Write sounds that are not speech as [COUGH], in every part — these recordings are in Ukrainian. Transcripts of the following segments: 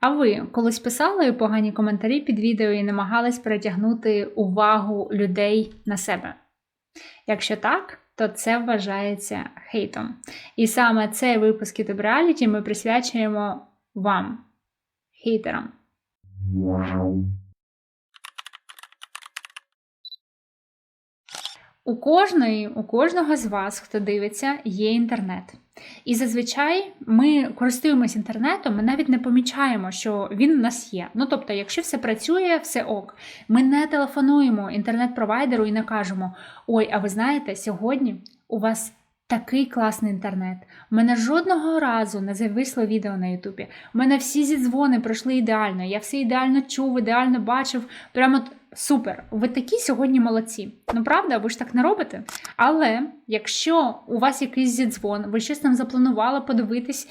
А ви колись писали погані коментарі під відео і намагались перетягнути увагу людей на себе? Якщо так, то це вважається хейтом. І саме цей випуск YouTube Reality ми присвячуємо вам, хейтерам. У кожної, у кожного з вас, хто дивиться, є інтернет. І зазвичай ми користуємось інтернетом, ми навіть не помічаємо, що він у нас є. Ну тобто, якщо все працює, все ок. Ми не телефонуємо інтернет-провайдеру і не кажемо: Ой, а ви знаєте, сьогодні у вас такий класний інтернет. У мене жодного разу не зависло відео на Ютубі. У мене всі зідзвони пройшли ідеально. Я все ідеально чув, ідеально бачив. Прямо супер. Ви такі сьогодні молодці. Ну правда, ви ж так не робите. Але якщо у вас якийсь зідзвон, ви щось там запланували подивитись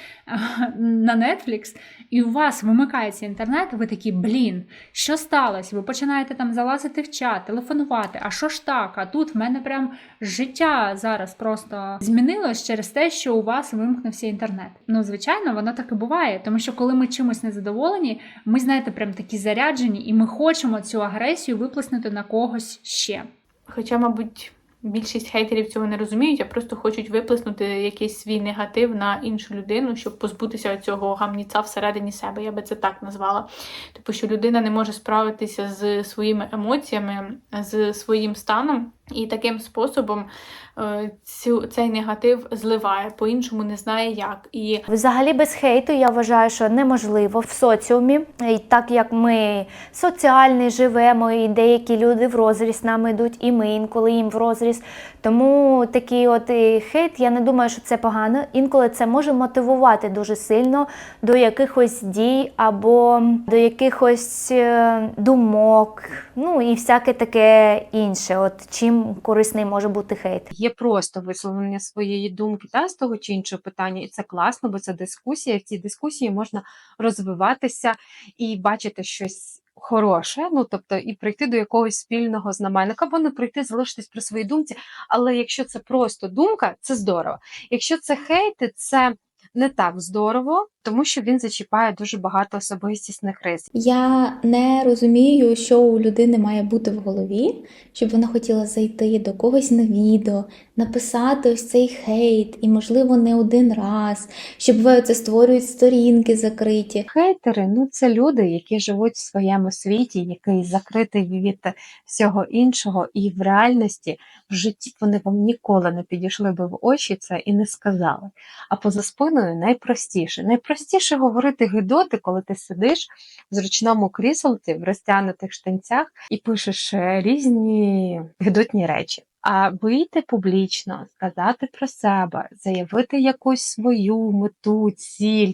на Netflix, і у вас вимикається інтернет, ви такі, блін, що сталося? Ви починаєте там залазити в чат, телефонувати. А що ж так? А тут в мене прям життя зараз просто змінилось через те, що у вас вимкнувся інтернет. Ну, звичайно, воно так і буває, тому що коли ми чимось незадоволені, ми знаєте, прям такі заряджені, і ми хочемо цю агресію виплеснути на когось ще. Хоча, мабуть, більшість хейтерів цього не розуміють, а просто хочуть виплеснути якийсь свій негатив на іншу людину, щоб позбутися цього гамніця всередині себе. Я би це так назвала. Типу, що людина не може справитися з своїми емоціями, з своїм станом, і таким способом е, цю, цей негатив зливає, по-іншому не знає як. І Взагалі без хейту я вважаю, що неможливо в соціумі, і так як ми соціальні живемо, і деякі люди в розріз з нами йдуть, і ми інколи їм в розріз. Тому такий от хейт, я не думаю, що це погано. Інколи це може мотивувати дуже сильно до якихось дій або до якихось е, думок, ну і всяке таке інше. От чим корисний може бути хейт. Є просто висловлення своєї думки та з того чи іншого питання, і це класно, бо це дискусія. В цій дискусії можна розвиватися і бачити щось хороше, ну тобто і прийти до якогось спільного знаменника, або не прийти, залишитись при своїй думці. Але якщо це просто думка, це здорово. Якщо це хейти, це не так здорово, тому що він зачіпає дуже багато особистісних рис. Я не розумію, що у людини має бути в голові, щоб вона хотіла зайти до когось на відео, написати ось цей хейт, і, можливо, не один раз, щоб ви це створюють сторінки закриті. Хейтери ну це люди, які живуть в своєму світі, який закритий від всього іншого, і в реальності в житті вони вам ніколи не підійшли би в очі це і не сказали. А поза спиною найпростіше. Найпростіше говорити гидоти, коли ти сидиш в зручному кріселці в розтягнутих штанцях і пишеш е, різні гидотні речі. А вийти публічно, сказати про себе, заявити якусь свою мету, ціль.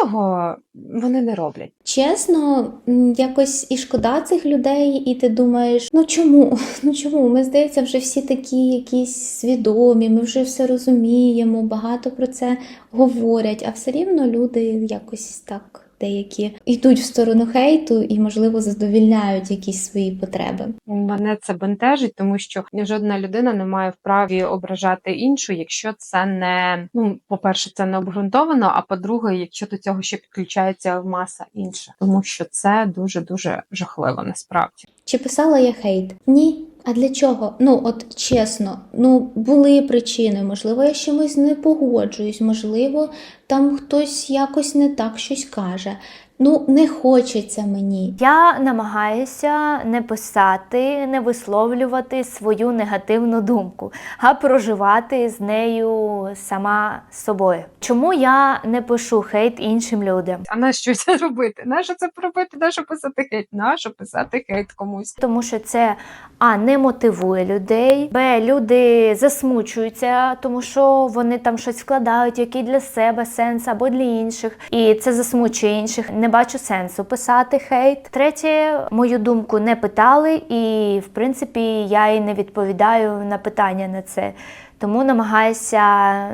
Цього вони не роблять. Чесно, якось і шкода цих людей, і ти думаєш, ну чому? [LAUGHS] Ну чому? Ми здається, вже всі такі якісь свідомі, ми вже все розуміємо, багато про це говорять, а все рівно люди якось так деякі йдуть в сторону хейту і, можливо, задовільняють якісь свої потреби. Мене це бентежить, тому що жодна людина не має вправі ображати іншу, якщо це не ну, по-перше, це не обґрунтовано. А по-друге, якщо до цього ще підключається маса інша, тому що це дуже дуже жахливо насправді. Чи писала я хейт? Ні. А для чого? Ну, от чесно, ну були причини. Можливо, я чимось не погоджуюсь, можливо, там хтось якось не так щось каже. Ну, не хочеться мені. Я намагаюся не писати, не висловлювати свою негативну думку, а проживати з нею сама собою. Чому я не пишу хейт іншим людям? А на що це робити? Нащо це робити? Нащо писати хейт? Нащо писати хейт комусь? Тому що це а не мотивує людей, б люди засмучуються, тому що вони там щось вкладають, який для себе сенс або для інших, і це засмучує інших. Не бачу сенсу писати хейт. Третє, мою думку не питали, і в принципі я і не відповідаю на питання на це. тому намагаюся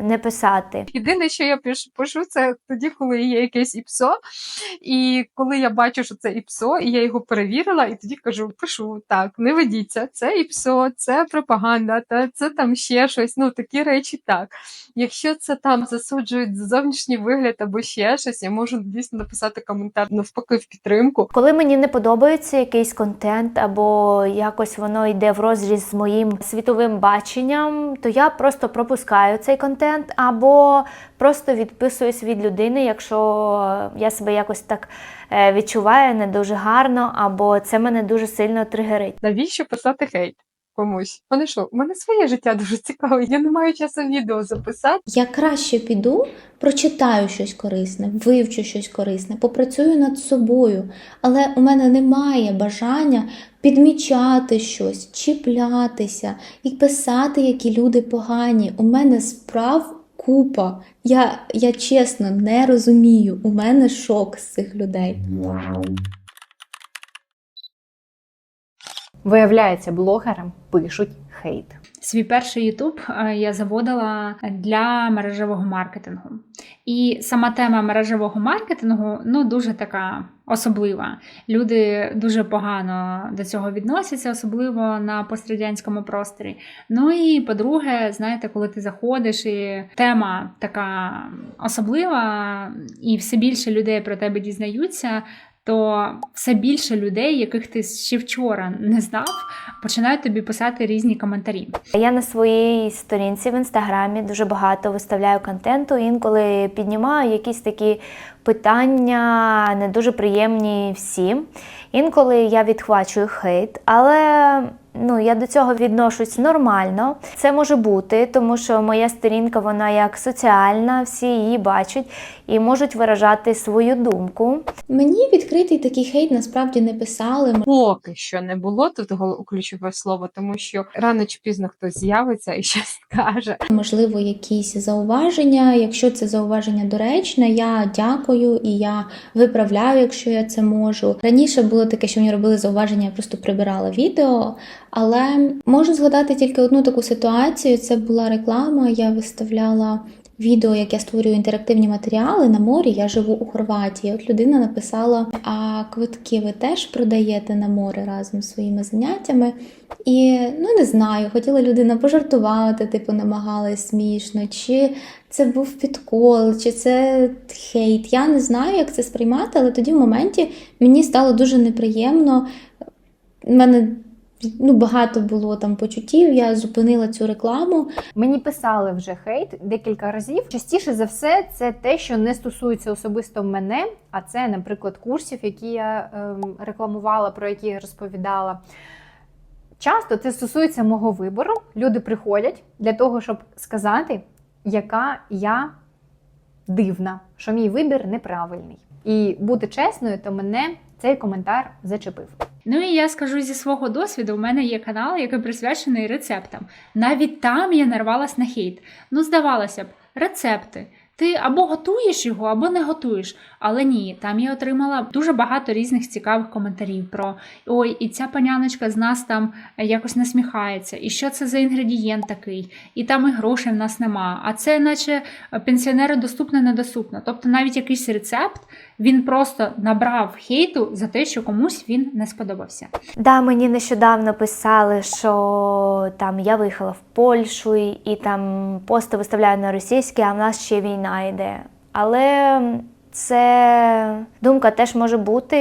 не писати. Єдине, що я пишу, це тоді, коли є якесь іпсо. І коли я бачу, що це іпсо, і я його перевірила, і тоді кажу, пишу так, не ведіться, це іпсо, це пропаганда, та це там ще щось. Ну такі речі так. Якщо це там засуджують за зовнішній вигляд або ще щось, я можу дійсно написати коментар навпаки в підтримку. Коли мені не подобається якийсь контент, або якось воно йде в розріз з моїм світовим баченням, то я просто пропускаю цей контент, або просто відписуюсь від людини, якщо я себе якось так е, відчуваю не дуже гарно, або це мене дуже сильно тригерить. Навіщо писати хейт комусь? Вони що? У мене своє життя дуже цікаве. Я не маю часу відео записати. Я краще піду, прочитаю щось корисне, вивчу щось корисне, попрацюю над собою, але у мене немає бажання підмічати щось, чіплятися і писати, які люди погані. У мене справ купа. Я, я чесно не розумію. У мене шок з цих людей. Виявляється, блогерам пишуть хейт. Свій перший Ютуб е, я заводила для мережевого маркетингу. І сама тема мережевого маркетингу ну дуже така особлива. Люди дуже погано до цього відносяться, особливо на пострадянському просторі. Ну і по-друге, знаєте, коли ти заходиш, і тема така особлива, і все більше людей про тебе дізнаються. То все більше людей, яких ти ще вчора не знав, починають тобі писати різні коментарі. Я на своїй сторінці в інстаграмі дуже багато виставляю контенту. Інколи піднімаю якісь такі питання не дуже приємні всім. Інколи я відхвачую хейт, але ну, я до цього відношусь нормально. Це може бути, тому що моя сторінка вона як соціальна, всі її бачать і можуть виражати свою думку. Мені відкритий такий хейт насправді не писали. Поки що не було тут ключове слово, тому що рано чи пізно хтось з'явиться і [LAUGHS] щось скаже. Можливо, якісь зауваження. Якщо це зауваження доречне, я дякую і я виправляю, якщо я це можу. Раніше було таке, що мені робили зауваження, я просто прибирала відео. Але можу згадати тільки одну таку ситуацію. Це була реклама. Я виставляла відео, як я створюю інтерактивні матеріали на морі. Я живу у Хорватії. От людина написала: А квитки ви теж продаєте на море разом з своїми заняттями? І ну не знаю, хотіла людина пожартувати, типу, намагалась смішно, чи це був підкол, чи це хейт. Я не знаю, як це сприймати, але тоді в моменті мені стало дуже неприємно. У мене ну, багато було там почуттів, я зупинила цю рекламу. Мені писали вже хейт декілька разів. Частіше за все, це те, що не стосується особисто мене, а це, наприклад, курсів, які я ем, рекламувала, про які я розповідала. Часто це стосується мого вибору. Люди приходять для того, щоб сказати, яка я дивна, що мій вибір неправильний. І бути чесною, то мене цей коментар зачепив. Ну і я скажу зі свого досвіду: у мене є канал, який присвячений рецептам. Навіть там я нарвалась на хейт. Ну, здавалося б, рецепти. Ти або готуєш його, або не готуєш. Але ні, там я отримала дуже багато різних цікавих коментарів про ой, і ця паняночка з нас там якось насміхається, і що це за інгредієнт такий, і там і грошей в нас нема. А це, наче пенсіонеру доступне, недоступно. Тобто навіть якийсь рецепт він просто набрав хейту за те, що комусь він не сподобався. Да, мені нещодавно писали, що там я виїхала в Польщу і, там пости виставляю на російській, а в нас ще війна йде. Але це думка теж може бути.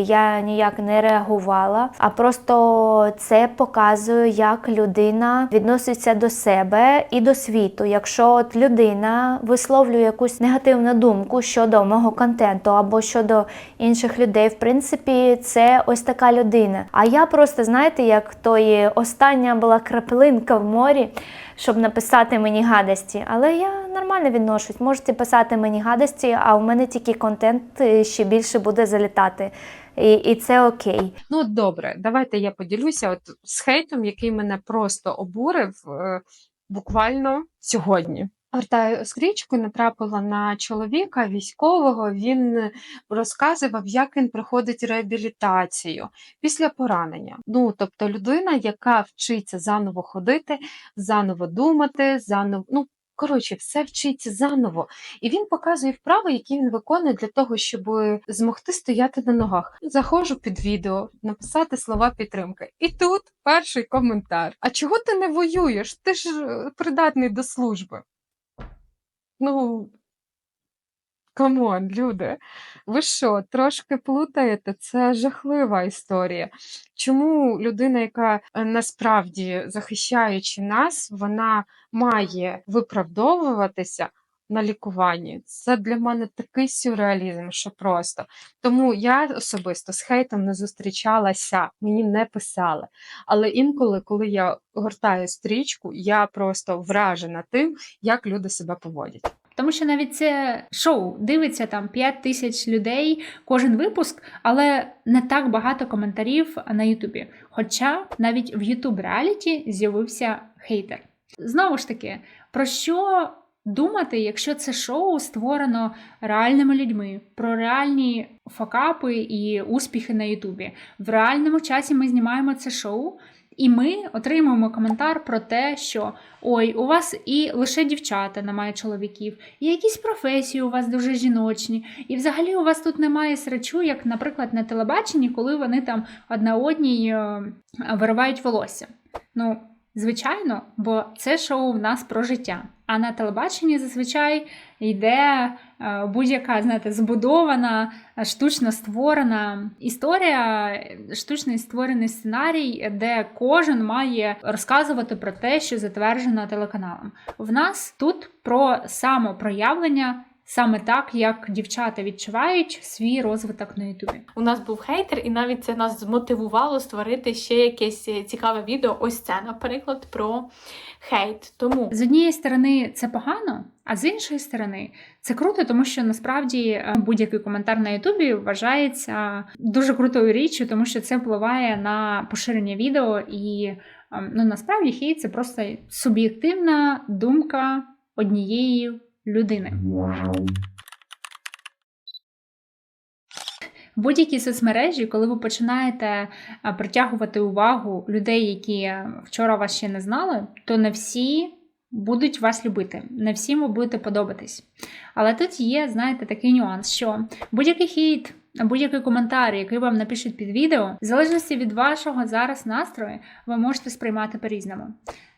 Я ніяк не реагувала, а просто це показує, як людина відноситься до себе і до світу. Якщо от людина висловлює якусь негативну думку щодо мого контенту або щодо інших людей, в принципі, це ось така людина. А я просто, знаєте, як тої остання була краплинка в морі, щоб написати мені гадості. Але я нормально відношусь. Можете писати мені гадості, а в мене тільки контент е, ще більше буде залітати. І, і це окей. Ну, добре, давайте я поділюся от з хейтом, який мене просто обурив е, буквально сьогодні. Гортаю стрічку, натрапила на чоловіка військового. Він розказував, як він проходить реабілітацію після поранення. Ну, тобто людина, яка вчиться заново ходити, заново думати, заново. Ну, коротше, все вчиться заново. І він показує вправи, які він виконує для того, щоб змогти стояти на ногах. Заходжу під відео, написати слова підтримки. І тут перший коментар: А чого ти не воюєш? Ти ж е, придатний до служби. Ну, камон, люди, ви що, трошки плутаєте? Це жахлива історія. Чому людина, яка е, насправді захищаючи нас, вона має виправдовуватися на лікуванні? Це для мене такий сюрреалізм, що просто. Тому я особисто з хейтом не зустрічалася, мені не писали. Але інколи, коли я гортаю стрічку, я просто вражена тим, як люди себе поводять. Тому що навіть це шоу дивиться там 5 тисяч людей кожен випуск, але не так багато коментарів на Ютубі. Хоча навіть в Ютуб реаліті з'явився хейтер. Знову ж таки, про що думати, якщо це шоу створено реальними людьми, про реальні факапи і успіхи на Ютубі? В реальному часі ми знімаємо це шоу. І ми отримуємо коментар про те, що ой, у вас і лише дівчата немає чоловіків, і якісь професії у вас дуже жіночні, і взагалі у вас тут немає срачу, як, наприклад, на телебаченні, коли вони там одна одній е, виривають волосся. Ну, звичайно, бо це шоу в нас про життя. А на телебаченні зазвичай йде е, будь-яка, знаєте, збудована, штучно створена історія, штучно створений сценарій, де кожен має розказувати про те, що затверджено телеканалом. В нас тут про самопроявлення. Саме так, як дівчата відчувають свій розвиток на Ютубі. У нас був хейтер, і навіть це нас змотивувало створити ще якесь е, цікаве відео. Ось це, наприклад, про хейт. Тому З однієї сторони це погано, а з іншої сторони це круто, тому що насправді е, будь-який коментар на Ютубі вважається дуже крутою річчю, тому що це впливає на поширення відео, і ем, ну насправді хейт це просто суб'єктивна думка однієї людини. Будь-якій соцмережі, коли ви починаєте притягувати увагу людей, які вчора вас ще не знали, то не всі будуть вас любити, не всім ви будете подобатись. Але тут є, знаєте, такий нюанс, що будь-який хейт, будь-який коментар, який вам напишуть під відео, в залежності від вашого зараз настрою, ви можете сприймати по-різному.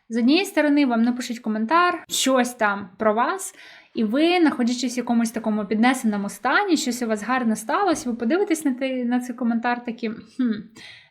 З однієї сторони, вам напишуть коментар, щось там про вас, і ви, знаходячись в якомусь такому піднесеному стані, щось у вас гарно сталося, ви подивитесь на, те, на цей коментар таким, хм,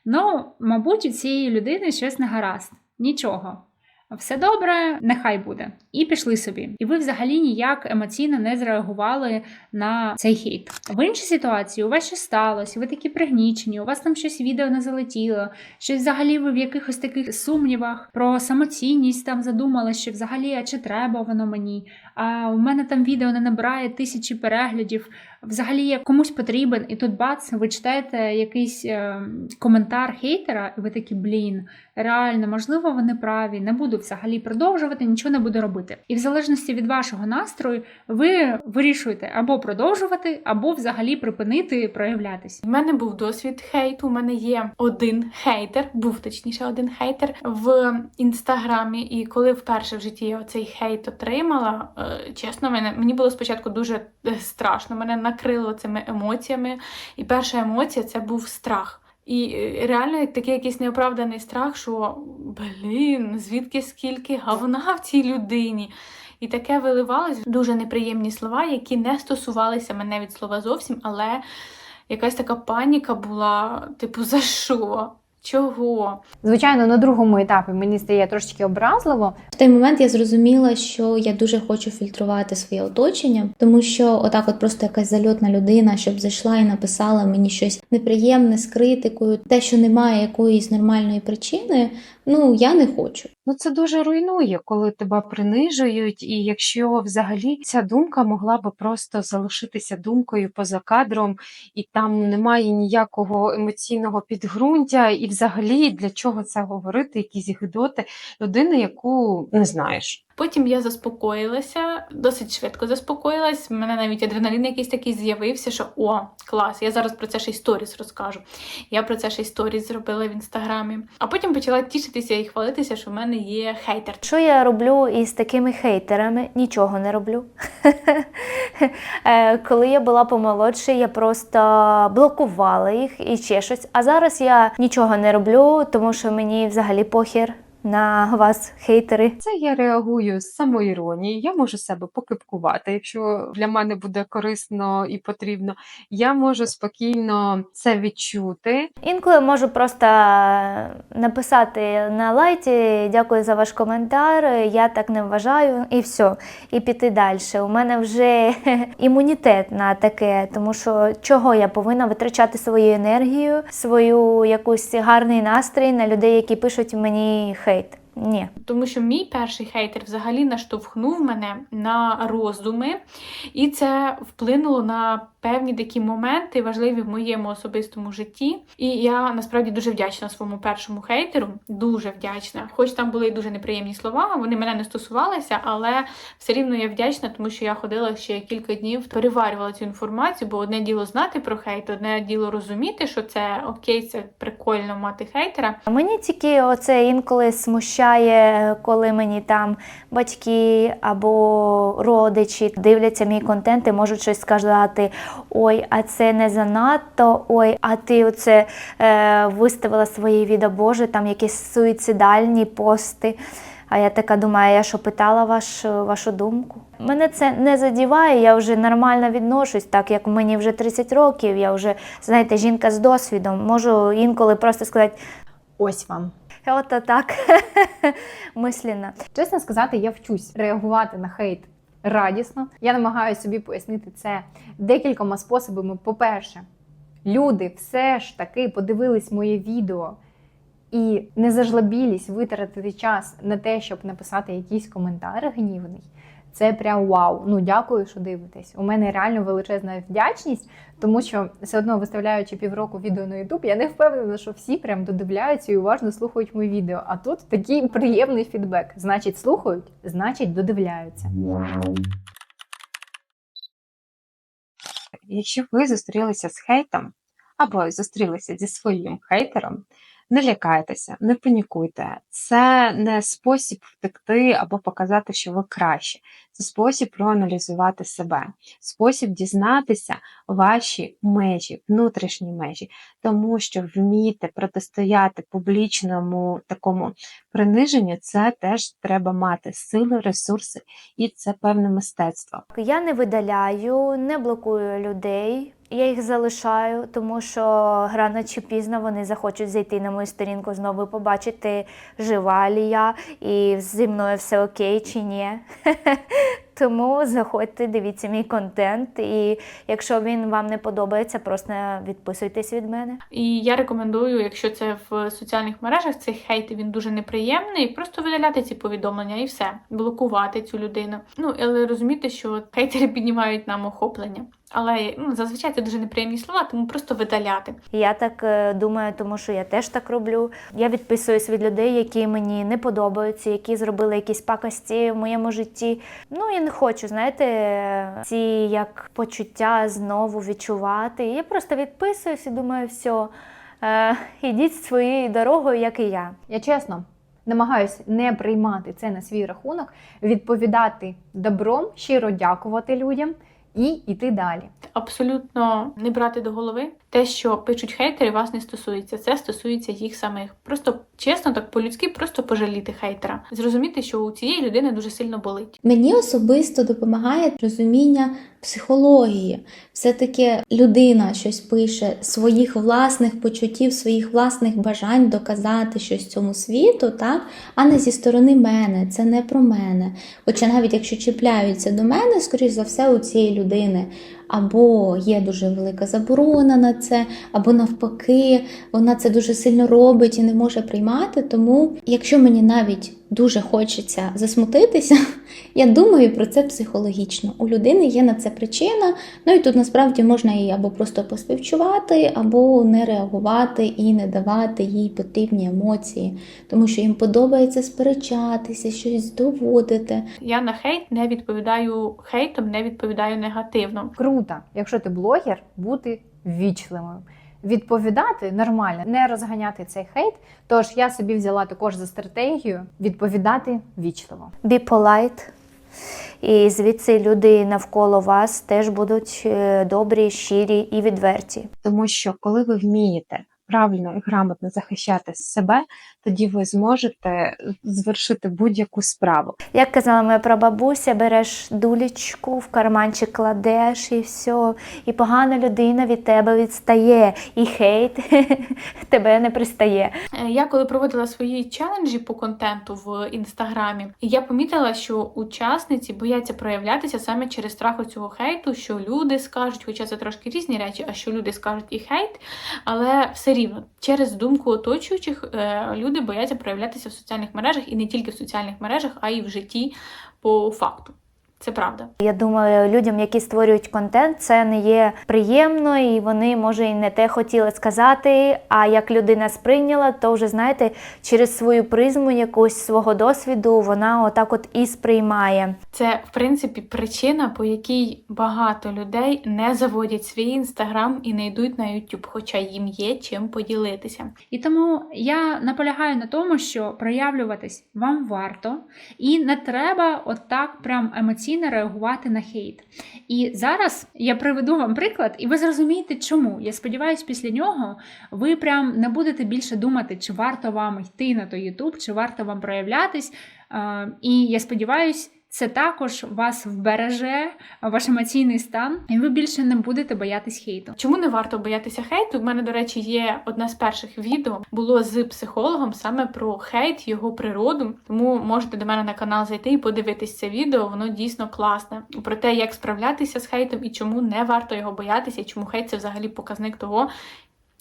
ну, мабуть, у цієї людини щось не гаразд. Нічого. Все добре, нехай буде. І пішли собі. І ви взагалі ніяк емоційно не зреагували на цей хейт. В іншій ситуації у вас щось сталося, ви такі пригнічені, у вас там щось відео не залетіло, щось взагалі ви в якихось таких сумнівах про самоцінність там задумали, що взагалі, а чи треба воно мені? А у мене там відео не набирає тисячі переглядів. Взагалі я комусь потрібен, і тут бац, ви читаєте якийсь е, коментар хейтера, і ви такі, блін, реально, можливо, вони праві, не буду взагалі продовжувати, нічого не буду робити. І в залежності від вашого настрою, ви вирішуєте або продовжувати, або взагалі припинити проявлятися. в мене був досвід хейту. У мене є один хейтер, був точніше один хейтер в інстаграмі. І коли вперше в житті я цей хейт отримала, е, чесно, мене мені було спочатку дуже е, страшно. Мене накрило цими емоціями. І перша емоція це був страх. І е, реально такий якийсь неоправданий страх, що блін, звідки скільки говна в цій людині. І таке виливалось дуже неприємні слова, які не стосувалися мене від слова зовсім, але якась така паніка була, типу, за що? Чого? Звичайно, на другому етапі мені стає трошечки образливо. В той момент я зрозуміла, що я дуже хочу фільтрувати своє оточення, тому що отак, от просто якась зальотна людина, щоб зайшла і написала мені щось неприємне з критикою, те, що немає якоїсь нормальної причини, ну я не хочу. Ну, це дуже руйнує, коли тебе принижують, і якщо взагалі ця думка могла би просто залишитися думкою поза кадром, і там немає ніякого емоційного підґрунтя, і взагалі для чого це говорити, якісь гидоти людини, яку не знаєш. Потім я заспокоїлася, досить швидко заспокоїлась. У мене навіть адреналін якийсь такий з'явився, що о, клас, я зараз про це ще й сторіс розкажу. Я про це ще й сторіс зробила в інстаграмі. А потім почала тішитися і хвалитися, що в мене є хейтер. Що я роблю із такими хейтерами? Нічого не роблю. [LAUGHS] Е, Коли я була помолодше, я просто блокувала їх і ще щось. А зараз я нічого не роблю, тому що мені взагалі похір на вас, хейтери. Це я реагую з самоіронії. Я можу себе покипкувати, якщо для мене буде корисно і потрібно. Я можу спокійно це відчути. Інколи можу просто написати на лайті дякую за ваш коментар, я так не вважаю, і все, і піти далі. У мене вже імунітет на таке, тому що чого я повинна витрачати свою енергію, свою якусь гарний настрій на людей, які пишуть мені хейт. faith. Ні. Тому що мій перший хейтер взагалі наштовхнув мене на роздуми, і це вплинуло на певні такі моменти, важливі в моєму особистому житті. І я насправді дуже вдячна своєму першому хейтеру. Дуже вдячна. Хоч там були дуже неприємні слова, вони мене не стосувалися, але все рівно я вдячна, тому що я ходила ще кілька днів, переварювала цю інформацію, бо одне діло знати про хейт, одне діло розуміти, що це окей, це прикольно мати хейтера. Мені тільки оце інколи смущає, коли мені там батьки або родичі дивляться мій контент і можуть щось сказати: ой, а це не занадто, ой, а ти оце е, виставила своє відео, Боже, там якісь суїцидальні пости. А я така думаю, я що питала ваш, вашу думку? Мене це не задіває, я вже нормально відношусь, так як мені вже 30 років, я вже, знаєте, жінка з досвідом. Можу інколи просто сказати, Ось вам. Ото так [LAUGHS] мислено. Чесно сказати, я вчусь реагувати на хейт радісно. Я намагаюся собі пояснити це декількома способами. По-перше, люди все ж таки подивились моє відео і не зажлобілись витратити час на те, щоб написати якийсь коментар гнівний. Це прям вау. Ну дякую, що дивитесь. У мене реально величезна вдячність, тому що все одно виставляючи півроку відео на YouTube, я не впевнена, що всі прям додивляються і уважно слухають мої відео. А тут такий приємний фідбек. Значить, слухають, значить, додивляються. Якщо ви зустрілися з хейтом або зустрілися зі своїм хейтером, не лякайтеся, не панікуйте. Це не спосіб втекти або показати, що ви краще. Це спосіб проаналізувати себе, спосіб дізнатися ваші межі, внутрішні межі, тому що вміти протистояти публічному такому приниженню, це теж треба мати сили, ресурси, і це певне мистецтво. Я не видаляю, не блокую людей. Я їх залишаю, тому що рано чи пізно вони захочуть зайти на мою сторінку знову і побачити, жива лі я і зі мною все окей чи ні. [LAUGHS] Тому заходьте, дивіться мій контент, і якщо він вам не подобається, просто відписуйтесь від мене. І я рекомендую, якщо це в соціальних мережах, цей хейт він дуже неприємний, просто видаляти ці повідомлення і все, блокувати цю людину. Ну але розуміти, що хейтери піднімають нам охоплення. Але ну, зазвичай це дуже неприємні слова, тому просто видаляти. Я так е, думаю, тому що я теж так роблю. Я відписуюсь від людей, які мені не подобаються, які зробили якісь пакості в моєму житті. Ну я не хочу, знаєте, ці як почуття знову відчувати. Я просто відписуюсь і думаю, все, е, ідіть своєю дорогою, як і я. Я чесно намагаюся не приймати це на свій рахунок, відповідати добром, щиро дякувати людям і йти далі. Абсолютно не брати до голови. Те, що пишуть хейтери, вас не стосується. Це стосується їх самих. Просто чесно, так по-людськи, просто пожаліти хейтера. Зрозуміти, що у цієї людини дуже сильно болить. Мені особисто допомагає розуміння психології. Все-таки людина щось пише своїх власних почуттів, своїх власних бажань доказати щось цьому світу, так? а не зі сторони мене. Це не про мене. Хоча навіть якщо чіпляються до мене, скоріш за все, у цієї людини або є дуже велика заборона на це, або навпаки, вона це дуже сильно робить і не може приймати. Тому, якщо мені навіть дуже хочеться засмутитися, [LAUGHS] я думаю про це психологічно. У людини є на це причина. Ну і тут насправді можна їй або просто поспівчувати, або не реагувати і не давати їй потрібні емоції, тому що їм подобається сперечатися, щось доводити. Я на хейт не відповідаю хейтом, не відповідаю негативно. Круто, якщо ти блогер, бути ввічливим. Відповідати нормально, не розганяти цей хейт. Тож я собі взяла також за стратегію відповідати вічливо. Be polite. І звідси люди навколо вас теж будуть е, добрі, щирі і відверті. Тому що коли ви вмієте правильно і грамотно захищати себе, тоді ви зможете звершити будь-яку справу. Як казала моя прабабуся, береш дулечку, в карманчик кладеш і все. І погана людина від тебе відстає, і хейт [LAUGHS] тебе не пристає. Е, Я коли проводила свої челенджі по контенту в інстаграмі, я помітила, що учасниці бояться проявлятися саме через страх цього хейту, що люди скажуть, хоча це трошки різні речі, а що люди скажуть і хейт, але все рівно через думку оточуючих е, люди бояться проявлятися в соціальних мережах і не тільки в соціальних мережах, а й в житті по факту. Це правда. Я думаю, людям, які створюють контент, це не є приємно, і вони, може, і не те хотіли сказати. А як людина сприйняла, то вже знаєте, через свою призму якусь свого досвіду вона отак от і сприймає. Це, в принципі, причина, по якій багато людей не заводять свій інстаграм і не йдуть на YouTube, хоча їм є чим поділитися. І тому я наполягаю на тому, що проявлюватись вам варто, і не треба отак прям емоційно реагувати на хейт. І зараз я приведу вам приклад, і ви зрозумієте, чому. Я сподіваюся, після нього ви прям не будете більше думати, чи варто вам йти на той YouTube, чи варто вам проявлятись. Е, І я сподіваюся, це також вас вбереже ваш емоційний стан, і ви більше не будете боятись хейту. Чому не варто боятися хейту? У мене, до речі, є одне з перших відео було з психологом саме про хейт, його природу. Тому можете до мене на канал зайти і подивитись це відео. Воно дійсно класне. Про те, як справлятися з хейтом і чому не варто його боятися, і чому хейт це взагалі показник того,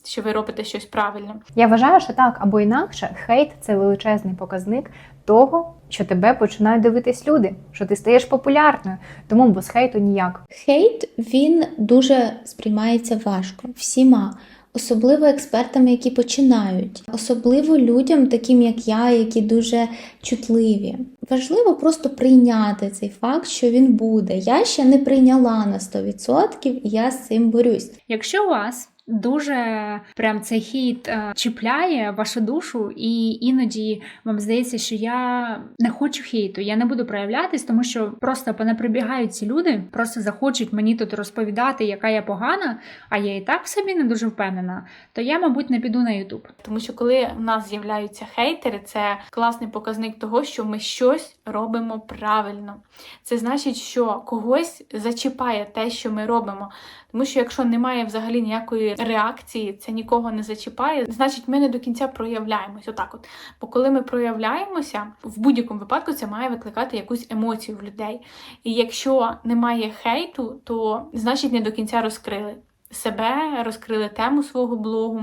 що ви робите щось правильно. Я вважаю, що так або інакше, хейт це величезний показник того, що тебе починають дивитись люди, що ти стаєш популярною. Тому без хейту ніяк. Хейт він дуже сприймається важко всіма. Особливо експертами, які починають, особливо людям, таким як я, які дуже чутливі. Важливо просто прийняти цей факт, що він буде. Я ще не прийняла на 100%, і я з цим борюсь. Якщо вас дуже прям цей хейт е, чіпляє вашу душу, і іноді вам здається, що я не хочу хейту, я не буду проявлятись, тому що просто понаприбігають ці люди, просто захочуть мені тут розповідати, яка я погана, а я і так в собі не дуже впевнена, то я, мабуть, не піду на Ютуб. Тому що коли в нас з'являються хейтери, це класний показник того, що ми щось робимо правильно. Це значить, що когось зачіпає те, що ми робимо. Тому що якщо немає взагалі ніякої реакції, це нікого не зачіпає, значить ми не до кінця проявляємось. Отак, от. Бо коли ми проявляємося, в будь-якому випадку це має викликати якусь емоцію в людей. І якщо немає хейту, то значить не до кінця розкрили себе, розкрили тему свого блогу.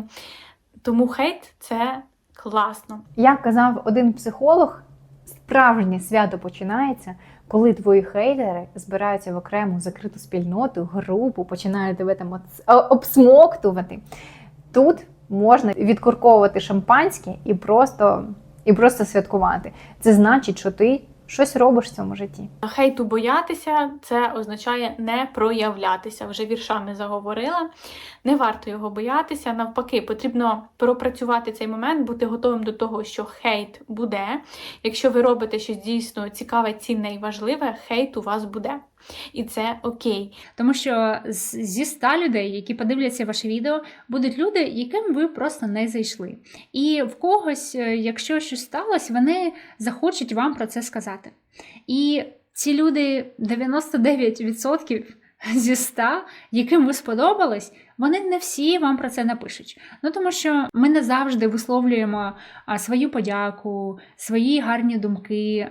Тому хейт це класно. Як казав один психолог, справжнє свято починається, коли твої хейтери збираються в окрему закриту спільноту, групу, починають тебе там обсмоктувати. Тут можна відкурковувати шампанське і просто, і просто святкувати. Це значить, що ти щось робиш в цьому житті. Хейту боятися це означає не проявлятися. Вже віршами заговорила. Не варто його боятися. Навпаки, потрібно пропрацювати цей момент, бути готовим до того, що хейт буде. Якщо ви робите щось дійсно цікаве, цінне і важливе, хейт у вас буде. І це окей. Тому що зі ста людей, які подивляться ваше відео, будуть люди, яким ви просто не зайшли. І в когось, е, якщо щось сталося, вони захочуть вам про це сказати. І ці люди 99% зі 100, яким ви сподобались, Вони не всі вам про це напишуть. Ну тому що ми не завжди висловлюємо свою подяку, свої гарні думки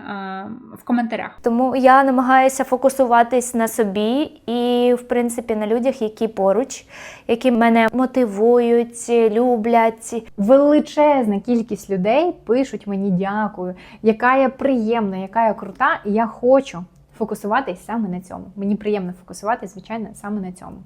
в коментарях. Тому я намагаюся фокусуватись на собі і, в принципі, на людях, які поруч, які мене мотивують, люблять. Величезна кількість людей пишуть мені дякую, яка я приємна, яка я крута, і я хочу. Фокусуватись саме на цьому. Мені приємно фокусуватись, звичайно, саме на цьому.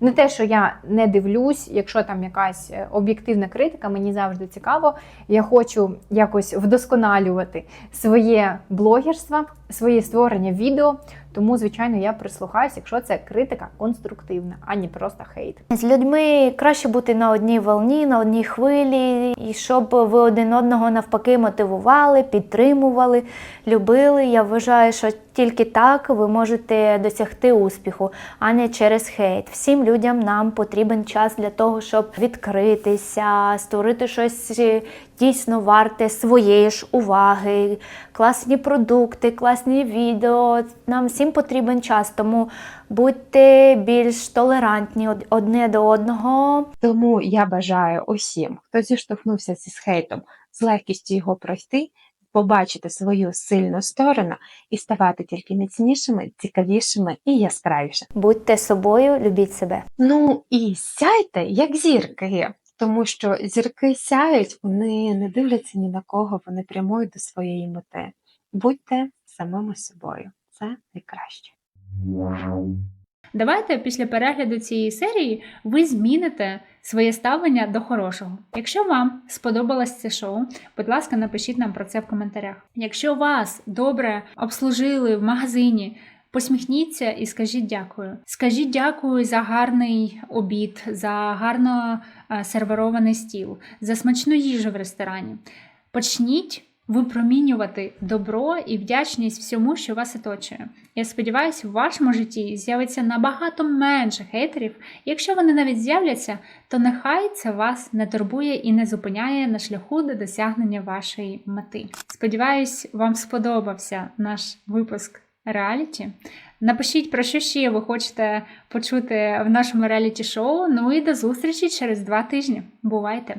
Не те, що я не дивлюсь, якщо там якась е, об'єктивна критика, мені завжди цікаво. Я хочу якось вдосконалювати своє блогерство, своє створення відео. Тому, звичайно, я прислухаюсь, якщо це критика конструктивна, а не просто хейт. З людьми краще бути на одній волні, на одній хвилі, і щоб ви один одного навпаки мотивували, підтримували, любили. Я вважаю, що тільки так ви можете досягти успіху, а не через хейт. Всім людям нам потрібен час для того, щоб відкритися, створити щось е, дійсно варте своєї ж уваги, класні продукти, класні відео. Нам всім потрібен час, тому будьте більш толерантні одне до одного. Тому я бажаю усім, хто зіштовхнувся зі хейтом, з легкістю його пройти, побачити свою сильну сторону і ставати тільки міцнішими, цікавішими і яскравішими. Будьте собою, любіть себе. Ну і сяйте, як зірки, тому що зірки сяють, вони не дивляться ні на кого, вони прямують до своєї мети. Будьте самими собою, це найкраще. Давайте після перегляду цієї серії ви зміните своє ставлення до хорошого. Якщо вам сподобалось це шоу, будь ласка, напишіть нам про це в коментарях. Якщо вас добре обслужили в магазині, посміхніться і скажіть дякую. Скажіть дякую за гарний обід, за гарно серверований сервірований стіл, за смачну їжу в ресторані. Почніть випромінювати добро і вдячність всьому, що вас оточує. Я сподіваюся, в вашому житті з'явиться набагато менше хейтерів. Якщо вони навіть з'являться, то нехай це вас не турбує і не зупиняє на шляху до досягнення вашої мети. Сподіваюсь, вам сподобався наш випуск реаліті. Напишіть, про що ще ви хочете почути в нашому реаліті шоу. Ну і до зустрічі через два тижні. Бувайте!